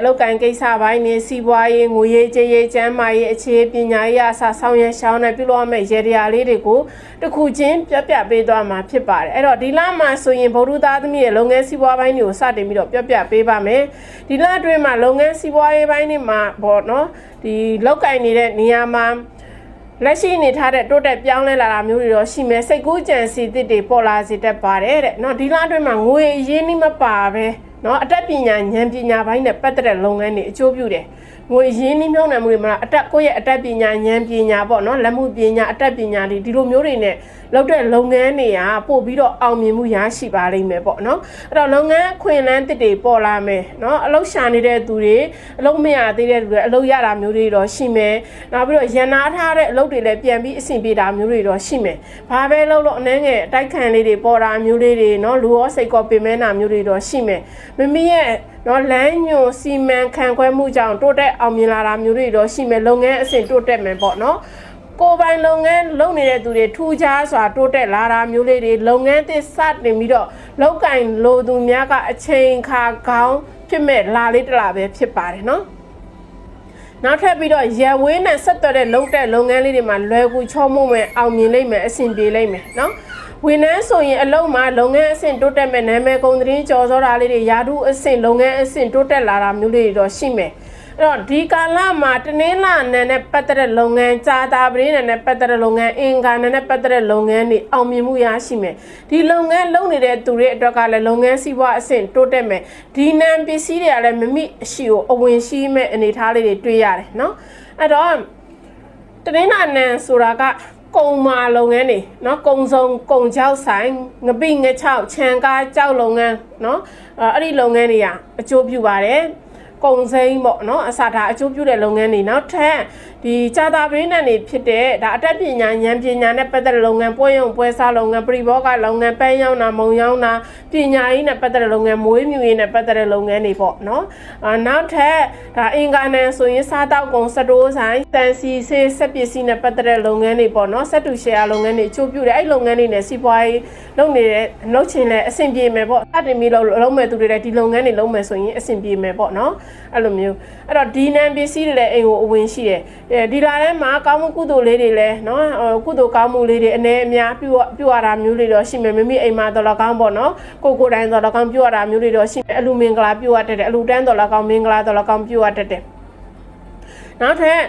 အလောက်ကန်ကိစ္စပိုင်းနေစီးပွားရေးငွေရေးကြေးရေးကျန်းမာရေးအခြေပညာရေးအစားဆောင်ရွက်ရှောင်းနဲ့ပြုလုပ်ရမယ့်ရေတရားလေးတွေကိုတစ်ခုချင်းပြပြပေးသွားမှာဖြစ်ပါတယ်အဲ့တော့ဒီလမှာဆိုရင်ဗုဒ္ဓသားသမီးရဲ့လုပ်ငန်းစီးပွားပိုင်းတွေကိုစတင်ပြီးတော့ပြပြပေးပါမယ်ဒီလအတွင်းမှာလုပ်ငန်းစီးပွားရေးပိုင်းတွေမှာပေါ့နော်ဒီလောက်ကန်နေတဲ့နေရာမှာ လက်ရှိအနေထားတဲ့တိုးတက်ပြောင်းလဲလာတာမျိုးတွေတော့ရှိမယ်စိတ်ကူးကြံစီသစ်တွေပေါ်လာစေတတ်ပါတယ်တဲ့เนาะဒီလအတွင်းမှာငွေအရင်းနှီးမပါပဲ နော်အတက်ပညာဉာဏ်ပညာပိုင်းနဲ့ပတ်သက်တဲ့လုပ်ငန်းတွေအကျိုးပြုတယ်ငွေရင်းနှီးမြှုပ်နှံမှုတွေမှာအတက်ကိုယ့်ရဲ့အတက်ပညာဉာဏ်ပညာပေါ့နော်လက်မှုပညာအတက်ပညာတွေဒီလိုမျိုးတွေနဲ့လောက်တဲ့လုပ်ငန်းတွေကပို့ပြီးတော့အောင်မြင်မှုရရှိပါလိမ့်မယ်ပေါ့နော်အဲ့တော့လုပ်ငန်းခွင်လန်းတစ်တွေပေါ်လာမယ်နော်အလုပ်ရှာနေတဲ့သူတွေအလုပ်မရသေးတဲ့သူတွေအလုပ်ရတာမျိုးတွေတော့ရှိမယ်နောက်ပြီးတော့ရန်နာထားတဲ့အလုပ်တွေလည်းပြန်ပြီးအဆင်ပြေတာမျိုးတွေတော့ရှိမယ်ဘာပဲလုပ်လို့အနှဲငယ်အတိုက်ခံလေးတွေပေါ်တာမျိုးလေးတွေနော်လူရောစိတ်ကောပင်မဲနာမျိုးတွေတော့ရှိမယ်မမီရဲ့နော်လမ်းညွန်စီမံခန့်ခွဲမှုကြောင့်တိုးတက်အောင်မြင်လာတာမျိုးတွေတော့ရှိမယ်လုပ်ငန်းအဆင့်တိုးတက်မယ်ပေါ့နော်ကိုယ်ပိုင်လုပ်ငန်းလုပ်နေတဲ့သူတွေထူးခြားစွာတိုးတက်လာတာမျိုးလေးတွေလုပ်ငန်းသစ်စတင်ပြီးတော့လောက်ကင်လိုသူများကအချိန်ခါကောင်းဖြစ်မဲ့လာလေးတလာပဲဖြစ်ပါတယ်နော် နောက်ထပ်ပြီးတော့ရဝေးနဲ့ဆက်သွယ်တဲ့လုံတဲ့လုပ်ငန်းလေးတွေမှာလွယ်ကူချောမွေ့မယ်အောင်မြင်လိမ့်မယ်အဆင်ပြေလိမ့်မယ်နော်ဝန်ထမ်းဆိုရင်အလုံးမှာလုပ်ငန်းအဆင့်တိုးတက်မဲ့နာမည်ကုန်သတင်းကြော်စောတာလေးတွေယာတုအဆင့်လုပ်ငန်းအဆင့်တိုးတက်လာတာမျိုးလေးတွေတော့ရှိမယ် အဲ့တော့ဒီကာလမှာတနင်္လာနယ်နဲ့ပတ်သက်တဲ့လုပ်ငန်းကြာတာပရင်းနယ်နဲ့ပတ်သက်တဲ့လုပ်ငန်းအင်္ဂါနယ်နဲ့ပတ်သက်တဲ့လုပ်ငန်းတွေအောင်မြင်မှုရရှိမယ်ဒီလုပ်ငန်းလုပ်နေတဲ့သူတွေအတွက်ကလည်းလုပ်ငန်းစီးပွားအဆင့်တိုးတက်မယ်ဒီနံပစ္စည်းတွေကလည်းမမိအရှိကိုအဝင်ရှိမဲ့အနေအထားလေးတွေတွေ့ရတယ်နော်အဲ့တော့တနင်္လာနယ်ဆိုတာကကုံမာလုပ်ငန်းတွေเนาะကုံစုံကုံချောက်ဆိုင်ငပိငချောက်ခြံကားကြောက်လုပ်ငန်းเนาะအဲ့ဒီလုပ်ငန်းတွေကအကျိုးပြုပါတယ် ကုံစိမ်းပေါ့နော်အစားဒါအကျိုးပြုတဲ့လုပ်ငန်းတွေနောက်ထပ်ဒီကြာတာပရင်းနဲ့နေဖြစ်တဲ့ဒါအတတ်ပညာဉာဏ်ပညာနဲ့ပတ်သက်တဲ့လုပ်ငန်းပွဲရုံပွဲစားလုပ်ငန်းပရိဘောဂလုပ်ငန်းပန်းရောင်းတာမုံရောင်းတာပညာရေးနဲ့ပတ်သက်တဲ့လုပ်ငန်းမွေးမြူရေးနဲ့ပတ်သက်တဲ့လုပ်ငန်းတွေပေါ့နော်အာနောက်ထပ်ဒါအင်္ဂါနဲ့ဆိုရင်စားတောက်ကုန်စတိုးဆိုင်တန်စီဆေးစက်ပစ္စည်းနဲ့ပတ်သက်တဲ့လုပ်ငန်းတွေပေါ့နော်စက်တူရှယ်ယာလုပ်ငန်းတွေအကျိုးပြုတယ်အဲ့လုပ်ငန်းတွေနဲ့စီးပွားရေး လုပ်နေတဲ့လုပ်ချင်တဲ့အဆင်ပြေမယ်ပေါ့အတင်ပြီးလို့လုံးမဲ့သူတွေလည်းဒီလုပ်ငန်းတွေလုံးမဲ့ဆိုရင်အဆင်ပြေမယ်ပေါ့နော်အဲ့လိုမျိုးအဲ့တော့ဒီနံပစ္စည်းတွေလည်းအိမ်ကိုအဝင်ရှိတယ်အဲဒီလာထဲမှာကောင်းမှုကုသိုလ်လေးတွေလည်းနော်ကုသိုလ်ကောင်းမှုလေးတွေအနေအများပြုပြုရတာမျိုးတွေတော့ရှိမယ်မိမိအိမ်မှာတော်တော်ကောင်းပေါ့နော်ကိုကိုတိုင်းတော်တော်ကောင်းပြုရတာမျိုးတွေတော့ရှိမယ်အလူမင်္ဂလာပြုရတတ်တယ်အလူတန်းတော်တော်ကောင်းမင်္ဂလာတော်တော်ကောင်းပြုရတတ်တယ်နောက်ထပ်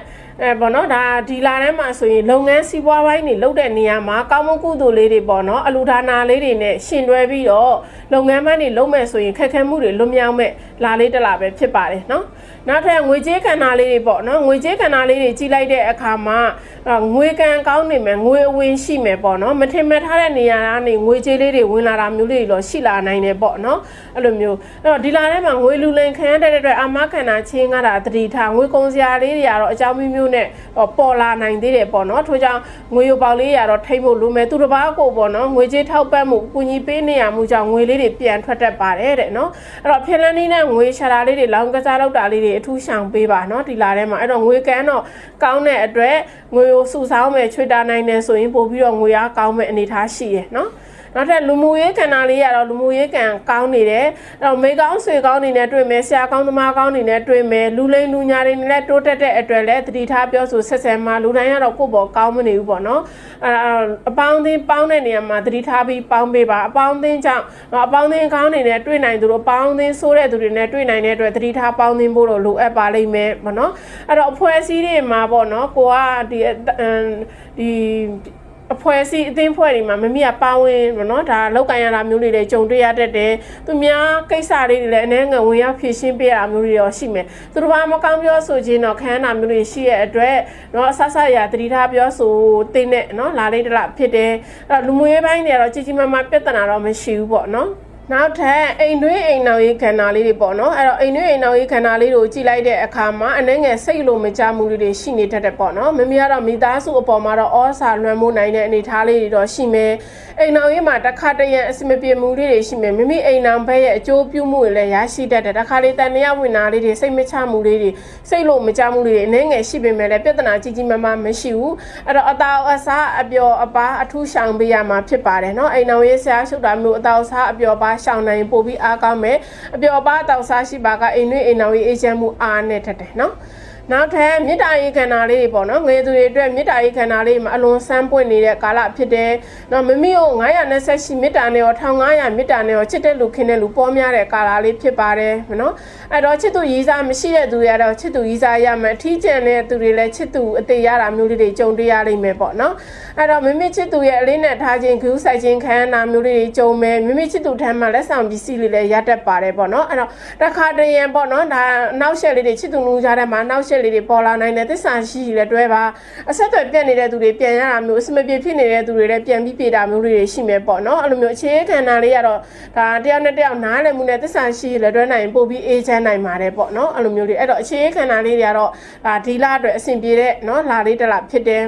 အဲပေါ့နော်ဒါဒီလာထဲမှာဆိုရင်လုပ်ငန်းစီးပွားပိုင်းတွေလုပ်တဲ့နေရာမှာကောင်းမွန်ကုသိုလ်လေးတွေပေါ့နော်အလူဒါနာလေးတွေနဲ့ရှင်တွဲပြီးတော့လုပ်ငန်းပိုင်းတွေလုပ်မဲ့ဆိုရင်ခက်ခဲမှုတွေလွတ်မြောက်မဲ့လာလေးတစ်လာပဲဖြစ်ပါတယ်နော် နောက်ထပ်ငွေကြေးခန္ဓာလေးတွေပေါ့နော်ငွေကြေးခန္ဓာလေးတွေကြီးလိုက်တဲ့အခါမှာငွေကံကောင်းနေမယ်ငွေအဝင်ရှိမယ်ပေါ့နော်မထင်မှတ်ထားတဲ့နေရာကနေငွေကြေးလေးတွေဝင်လာတာမျိုးလေးတွေတော့ရှိလာနိုင်တယ်ပေါ့နော်အဲ့လိုမျိုးအဲ့တော့ဒီလာထဲမှာငွေလူလိန်ခံရတဲ့အတွက်အာမခန္ဓာချင်းကားတာတတိထားငွေကုန်စရာလေးတွေကတော့အကြောင်းမျိုးမျိုးနဲ့ပေါ်လာနိုင်သေးတယ်ပေါ့နော်ထို့ကြောင့်ငွေရပေါက်လေးရတော့ထိမ့်ဖို့လိုမယ်သူတစ်ပါးကိုပေါ့နော်ငွေကြေးထောက်ပံ့မှုကူညီပေးနေရမှုကြောင့်ငွေလေးတွေပြန်ထွက်တတ်ပါတယ်တဲ့နော်အဲ့တော့ဖင်လန်းနေနဲ့ငွေရှာတာလေးတွေလောင်းကစားလောက်တာလေးတွေအထူးရှောင်ပေးပါနော်ဒီလာထဲမှာအဲ့တော့ငွေကန်းတော့ကောင်းတဲ့အတွက်ငွေကိုစုဆောင်းမယ်ချွေတာနိုင်တယ်ဆိုရင်ပို့ပြီးတော့ငွေအားကောင်းမဲ့အနေအထားရှိရယ်နော်နောက်ထပ်လူမှုရေးကဏ္ဍလေးကတော့လူမှုရေးကံကောင်းနေတယ်အဲ့တော့မိကောင်းဆွေကောင်းနေနဲ့တွေ့မယ်ဆရာကောင်းသမားကောင်းနေနဲ့တွေ့မယ်လူလိမ်လူညာတွေနဲ့တိုးတက်တဲ့အတွက်လည်းတတိထားပြောဆိုဆက်ဆံမှာလူတိုင်းကတော့ကိုယ့်ဘောကောင်းမနေဘူးပေါ့နော်အဲအပေါင်းအသင်းပေါင်းတဲ့နေရာမှာတတိထားပြီးပေါင်းပေးပါအပေါင်းအသင်းကြောင့်အပေါင်းအသင်းကောင်းနေနဲ့တွေ့နိုင်သူတို့အပေါင်းအသင်းဆိုးတဲ့သူတွေနဲ့တွေ့နိုင်တဲ့အတွက်တတိထားပေါင်းသင်းဖို့တော့လိုအပ်ပါလိမ့်မယ်ပေါ့နော်အဲ့တော့အဖွဲ့အစည်းတွေမှာပေါ့နော်ကိုကဒီဒီ အဖွဲ့အစည်းအသင်းဖွဲ့တွေမှာမမီးကပါဝင်ပေါ့နော်ဒါလောက်ကန်ရတာမျိုးတွေလည်းကြုံတွေ့ရတတ်တယ်သူများကိစ္စလေးတွေလည်းအနှဲငယ်ဝင်ရောက်ဖြေရှင်းပေးရတာမျိုးတွေတော့ရှိမယ်သူတို့ဘာမကောင်းပြောဆိုခြင်းတော့ခံရတာမျိုးတွေရှိရတဲ့အတွက်နော်အဆဆရာတတိထားပြောဆိုတဲ့နဲ့နော်လာလေးတလားဖြစ်တယ်အဲ့လူမှုရေးပိုင်းတွေကတော့ကြီးကြီးမားမားပြဿနာတော့မရှိဘူးပေါ့နော် နောက်ထပ်အိမ်တွင်းအိမ်နောက်ရေးခန္ဓာလေးတွေပေါ့နော်အဲ့တော့အိမ်တွင်းအိမ်နောက်ရေးခန္ဓာလေးတွေကိုကြည့်လိုက်တဲ့အခါမှာအနှဲငယ်စိတ်လိုမကြမှုတွေရှိနေတတ်တယ်ပေါ့နော်မမီကတော့မိသားစုအပေါ်မှာတော့ဩစာလွှမ်းမိုးနိုင်တဲ့အနေအထားလေးတွေတော့ရှိမယ်အိမ်နောက်ရေးမှာတစ်ခါတရံအစမပြေမှုလေးတွေရှိမယ်မိမိအိမ်နောက်ဘက်ရဲ့အကျိုးပြုမှုတွေလည်းရရှိတတ်တယ်တစ်ခါလေးတန်တရားဝင်တာလေးတွေစိတ်မချမှုလေးတွေစိတ်လိုမကြမှုလေးတွေအနှဲငယ်ရှိပေမဲ့လည်းပြဿနာကြီးကြီးမားမားမရှိဘူးအဲ့တော့အတာအစားအပျော်အပါအထူးရှောင်ပေးရမှာဖြစ်ပါတယ်နော်အိမ်နောက်ရေးဆရာရှုပ်တာမျိုးအတာအစားအပျော်ပါရှောင်နိုင်ပို့ပြီးအားကောင်းမယ်အပျော်ပါတောက်စားရှိပါကအိမ်တွင်းအိမ်တော်ကြီးအေးချမ်းမှုအားနဲ့ထက်တယ်နော် နောက်ထပ်မေတ္တာရေးခန္ဓာလေးတွေပေါ့နော်ငယ်သူတွေအတွက်မေတ္တာရေးခန္ဓာလေးမှာအလွန်ဆန်းပွင့်နေတဲ့ကာလဖြစ်တယ်။နော်မမီကို928မေတ္တာနဲ့ရော1500မေတ္တာနဲ့ရောချစ်တဲ့လူခင်တဲ့လူပေါ်များတဲ့ကာလလေးဖြစ်ပါတယ်နော်။အဲ့တော့ချစ်သူရည်စားမရှိတဲ့သူတွေကတော့ချစ်သူရည်စားရမယ်အထီးကျန်တဲ့သူတွေလည်းချစ်သူအသေးရတာမျိုးလေးတွေကြုံတွေ့ရလိမ့်မယ်ပေါ့နော်။အဲ့တော့မမီချစ်သူရဲ့အလေးနဲ့ထားခြင်းဂူးဆိုင်ခြင်းခံရတာမျိုးလေးတွေကြုံမယ်မမီချစ်သူထမ်းမှလက်ဆောင်ပစ္စည်းလေးလည်းရတတ်ပါတယ်ပေါ့နော်။အဲ့တော့တစ်ခါတရံပေါ့နော်ဒါနောက်ဆက်လေးတွေချစ်သူလူကြားထဲမှာနောက်ဆက်လေးတွေပေါ်လာနိုင်တယ်သစ္စာရှိရှိလည်းတွဲပါအဆက်အသွယ်ပြတ်နေတဲ့သူတွေပြန်ရတာမျိုးအစမပြေဖြစ်နေတဲ့သူတွေလည်းပြန်ပြီးပြေတာမျိုးလေးတွေရှိမယ်ပေါ့နော်အဲ့လိုမျိုးအခြေခံတာလေးကတော့ဒါတယောက်နဲ့တယောက်နားလည်မှုနဲ့သစ္စာရှိရှိလည်းတွဲနိုင်ပို့ပြီးအေးချမ်းနိုင်ပါတယ်ပေါ့နော်အဲ့လိုမျိုးလေးအဲ့တော့အခြေခံတာလေးတွေကတော့ဒါဒီလအတွက်အဆင်ပြေတဲ့နော်လာလေးတစ်လဖြစ်တယ်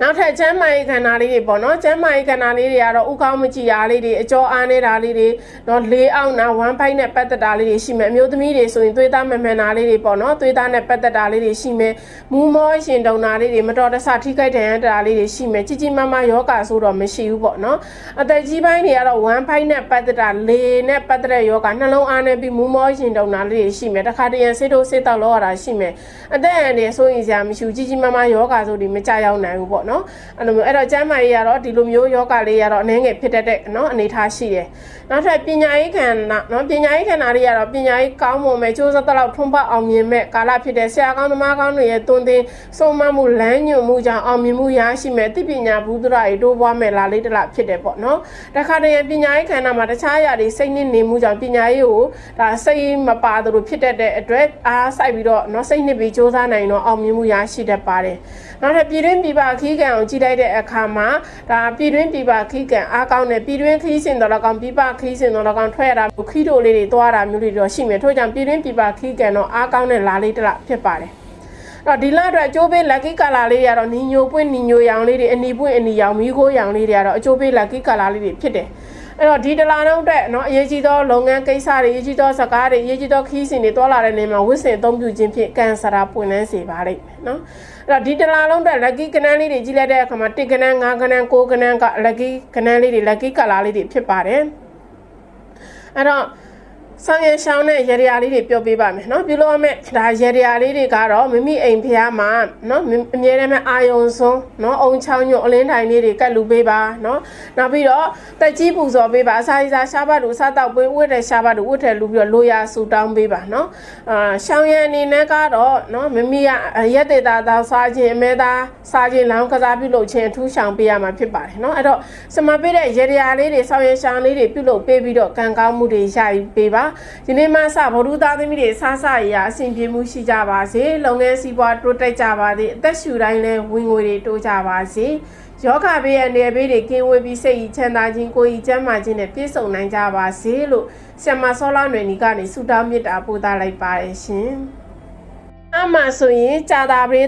နောက်ထပ်ကျမ်းမာရေးခန္ဓာလေးတွေပေါ့နော်ကျမ်းမာရေးခန္ဓာလေးတွေကတော့ဥကောင်းမကြည်ရာလေးတွေအကျော်အားနေတာလေးတွေနော်လေးအောင်နာဝမ်းဖိုက်နဲ့ပတ်သက်တာလေးတွေရှိမယ်အမျိုးသမီးတွေဆိုရင်သွေးသားမမှန်တာလေးတွေပေါ့နော်သွေးသားနဲ့ပတ်သက်တာလေးတွေရှိမယ်မူးမောရှင်တုံတာလေးတွေမတော်တဆထိခိုက်ဒဏ်ရာတာလေးတွေရှိမယ်ကြီးကြီးမားမားယောဂဆိုတော့မရှိဘူးပေါ့နော်အသက်ကြီးပိုင်းတွေကတော့ဝမ်းဖိုက်နဲ့ပတ်သက်တာလေနဲ့ပတ်သက်တဲ့ယောဂနှလုံးအားနဲ့ပြီးမူးမောရှင်တုံတာလေးတွေရှိမယ်တခါတရံဆေးတို့ဆေးတောက်လောက်ရတာရှိမယ်အသက်အန္တရာယ်ဆိုရင်စရာမရှိဘူးကြီးကြီးမားမားယောဂဆိုဒီမကြရောက်နိုင်ဘူးပေါ့နော်အဲ့လိုမျိုးအဲ့တော့ကျမ်းမာရေးကတော့ဒီလိုမျိုးယောဂလေးကတော့အနည်းငယ်ဖြစ်တတ်တဲ့နော်အနေထားရှိတယ်နောက်ထပ်ပညာရေးခန္ဓာနော်ပညာရေးခန္ဓာတွေကတော့ပညာရေးကောင်းမွန်မဲ့စူးစမ်းတဲ့လောက်ထွန်းပတ်အောင်မြင်မဲ့ကာလဖြစ်တဲ့ဆရာကောင်းသမားကောင်းတွေရဲ့တွန်းတင်ဆုံးမမှုလမ်းညွှန်မှုကြောင့်အောင်မြင်မှုရရှိမဲ့သိပညာဘူးဒရာတွေတိုးပွားမဲ့လာလေးတစ်လဖြစ်တယ်ပေါ့နော်တခါတည်းပညာရေးခန္ဓာမှာတခြားအရာတွေစိတ်နစ်နေမှုကြောင့်ပညာရေးကိုဒါစိတ်မပါသလိုဖြစ်တတ်တဲ့အတွက်အားစိုက်ပြီးတော့နော်စိတ်နှစ်ပြီးစူးစမ်းနိုင်တော့အောင်မြင်မှုရရှိတတ်ပါတယ်နောက်ထပ်ပြည်တွင်းပြည်ပခီးကံအောင်ကြည့်လိုက်တဲ့အခါမှာဒါပြည်တွင်းပြည်ပခီးကံအားကောင်းတဲ့ပြည်တွင်းခီးစဉ်တော်လည်းကောင်းပြည်ပခီးစဉ်တော်လည်းကောင်းထွက်ရတာခီးတို့လေးတွေသွားတာမျိုးတွေတော့ရှိမယ်ထို့ကြောင့်ပြည်တွင်းပြည်ပခီးကံတော့အားကောင်းတဲ့လာလေးတစ်လားဖြစ်ပါတယ်တော့ဒီလအတွက်အကျိုးပေး lucky color လေးတွေကတော့နီညိုပွင့်နီညိုရောင်လေးတွေအနီပွင့်အနီရောင်မီးခိုးရောင်လေးတွေကတော့အကျိုးပေး lucky color လေးတွေဖြစ်တယ် အဲ့တော့ဒီတလာနောက်အတွက်เนาะအရေးကြီးသောလုပ်ငန်းကိစ္စတွေအရေးကြီးသောစကားတွေအရေးကြီးသောခီးစဉ်တွေတွာလာတဲ့နေမှာဝစ်စင်အသုံးပြုခြင်းဖြင့်ကန်ဆရာပွင့်လန်းစေပါလိမ့်မယ်เนาะအဲ့တော့ဒီတလာလုံးအတွက် lucky ကနန်းလေးတွေကြီးလိုက်တဲ့အခါမှာ1ကနန်း5ကနန်း6ကနန်းက lucky ကနန်းလေးတွေ lucky color လေးတွေဖြစ်ပါတယ်အဲ့တော့ ဆောင်ရရှောင်းတဲ့ရေရာလေးတွေပြောပြပါမယ်เนาะပြုလို့ရမယ့်ဒါရေရာလေးတွေကတော့မိမိအိမ်ဖျားမှာเนาะအမြဲတမ်းအာယုံစွန်းเนาะအုံချောင်းညွန့်အလင်းထိုင်လေးတွေကတ်လူပေးပါเนาะနောက်ပြီးတော့တက်ကြီးပူဇော်ပေးပါအစာရစာရှားပါတူအစားတောက်ပေးဝတ်တဲ့ရှားပါတူဝတ်တဲ့လူပြီးတော့လိုရာဆူတောင်းပေးပါเนาะအာရှောင်းရအနေနဲ့ကတော့เนาะမိမိကရက်တေတာသားစားခြင်းအမဲသားစားခြင်းလောင်းကစားပြုလုပ်ခြင်းအထူးရှောင်ပေးရမှာဖြစ်ပါတယ်เนาะအဲ့တော့စမပေးတဲ့ရေရာလေးတွေဆောင်ရရှောင်းလေးတွေပြုလုပ်ပေးပြီးတော့ကံကောင်းမှုတွေရယူပေးပါ ဒီနေ့မှစဗုဒ္ဓသားသမီးတွေစားစရာအဆင်ပြေမှုရှိကြပါစေလုပ်ငန်းစီးပွားတိုးတက်ကြပါစေအသက်ရှူတိုင်းလဲဝင်ငွေတွေတိုးကြပါစေယောဂဘေးရဲ့နေဘေးတွေကင်းဝေးပြီးစိတ်ဤချမ်းသာခြင်းကိုယ်ဤကျန်းမာခြင်းနဲ့ပြည့်စုံနိုင်ကြပါစေလို့ဆ iam မဆောလာຫນွေနီကနေဆုတောင်းမေတ္တာပို့သလိုက်ပါတယ်ရှင်အမှဆိုရင်ကြာတာပရိ